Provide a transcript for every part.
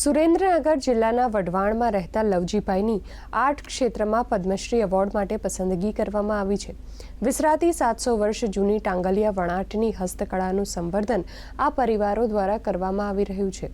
સુરેન્દ્રનગર જિલ્લાના વઢવાણમાં રહેતા લવજીભાઈની આર્ટ ક્ષેત્રમાં પદ્મશ્રી એવોર્ડ માટે પસંદગી કરવામાં આવી છે. વિસરાતી સાતસો વર્ષ જૂની ટાંગલિયા વણાટની હસ્તકળાનું સંવર્ધન આ પરિવારો દ્વારા કરવામાં આવી રહ્યું છે.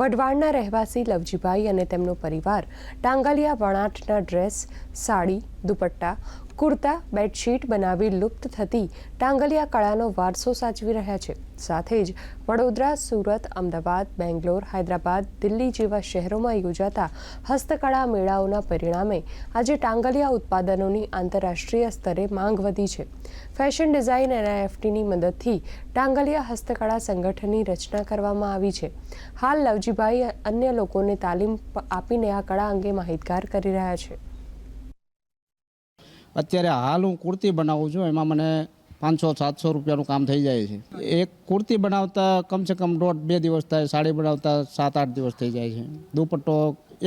વઢવાણના રહેવાસી લવજીભાઈ અને તેમનો પરિવાર ટાંગલિયા વણાટના ડ્રેસ, સાડી દુપટ્ટા, કુર્તા, બેડશીટ બનાવી લુપ્ત થતી ટાંગલિયા કળાનો વારસો સાચવી રહ્યા છે. સાથે જ વડોદરા, સુરત, અમદાવાદ, બેંગ્લોર, હૈદરાબાદ, દિલ્હી જેવા શહેરોમાં યોજાતા હસ્તકળા મેળાઓના પરિણામે આજે ટાંગલિયા ઉત્પાદનોની આંતરરાષ્ટ્રીય સ્તરે માંગ વધી છે. ફેશન ડિઝાઇન એનઆઈએફટીની મદદથી ટાંગલિયા હસ્તકળા સંગઠનની રચના કરવામાં આવી છે. હાલ લવજીભાઈ અન્ય લોકોને તાલીમ આપીને આ કળા અંગે માહિતગાર કરી રહ્યા છે. અત્યારે હાલ હું કુર્તી બનાવું છું, એમાં મને પાંચસો, સાતસો રૂપિયાનું કામ થઈ જાય છે. એક કુર્તી બનાવતા કમસે કમ દોઢ બે દિવસ થાય, સાડી બનાવતા સાત, આઠ દિવસ થઈ જાય છે. દુપટ્ટો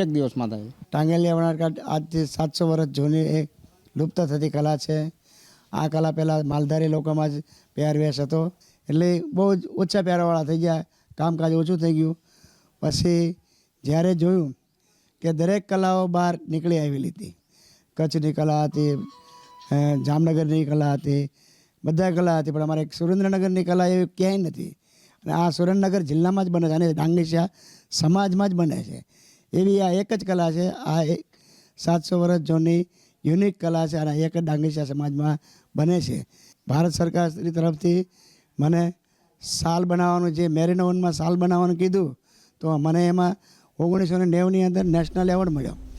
એક દિવસમાં થાય. ટાંગેલિયા વણાટકામ આજથી સાતસો વર્ષ જૂની એક લુપ્ત થતી કલા છે. આ કલા પહેલાં માલધારી લોકોમાં જ પહેરવેશ હતો. એટલે બહુ જ ઓછા પહેરવાવાળા થઈ ગયા, કામકાજ ઓછું થઈ ગયું. પછી જ્યારે જોયું કે દરેક કલાઓ બહાર નીકળી આવેલી હતી. કચ્છની કલા હતી જામનગરની કલા હતી, બધા કલા હતી, પણ અમારે સુરેન્દ્રનગરની કલા એવી ક્યાંય નથી. અને આ સુરેન્દ્રનગર જિલ્લામાં જ બને છે, અને ડાંગીશા સમાજમાં જ બને છે. એવી આ એક જ કલા છે, આ એક સાતસો વર્ષ જૂની યુનિક કલા છે, અને એક જ ડાંગીશા સમાજમાં બને છે. ભારત સરકારની તરફથી મને સાલ બનાવવાનું, જે મેરીનોવનમાં સાલ બનાવવાનું કીધું, તો મને એમાં ઓગણીસો ને નેવુંની અંદર નેશનલ એવોર્ડ મળ્યો.